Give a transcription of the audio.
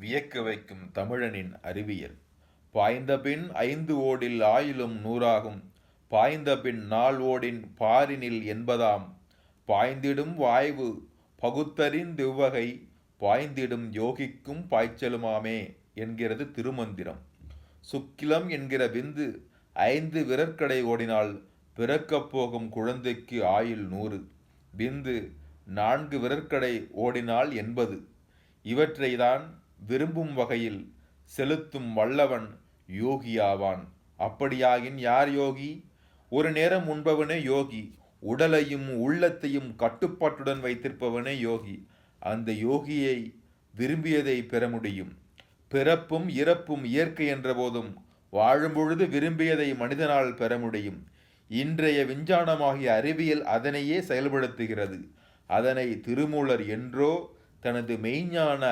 வியக்க வைக்கும் தமிழனின் அறிவியல். பாய்ந்தபின் ஐந்து ஓடில் ஆயிலும் நூறாகும். பாய்ந்தபின் நாள் ஓடின் பாரினில் என்பதாம். பாய்ந்திடும் வாய்வு பகுத்தறிந்திவ்வகை பாய்ந்திடும் யோகிக்கும் பாய்ச்சலுமாமே என்கிறது திருமந்திரம். சுக்கிலம் என்கிற விந்து ஐந்து விரற்கடை ஓடினால் பிறக்கப் போகும் குழந்தைக்கு ஆயுள் நூறு. விந்து நான்கு விரற்கடை ஓடினால் எண்பது இவற்றைதான் விரும்பும் வகையில் செலுத்தும் வல்லவன் யோகியாவான். அப்படியாகின் யார் யோகி? ஒரு நேரம் உண்பவனே யோகி. உடலையும் உள்ளத்தையும் கட்டுப்பாட்டுடன் வைத்திருப்பவனே யோகி. அந்த யோகியை விரும்பியதை பெற முடியும். பிறப்பும் இறப்பும் இயற்கை என்ற போதும் வாழும் பொழுது விரும்பியதை மனிதனால் பெற முடியும். இன்றைய விஞ்ஞானமாகிய அறிவியல் அதனையே செயல்படுத்துகிறது. அதனை திருமூலர் என்றோ தனது மெய்ஞான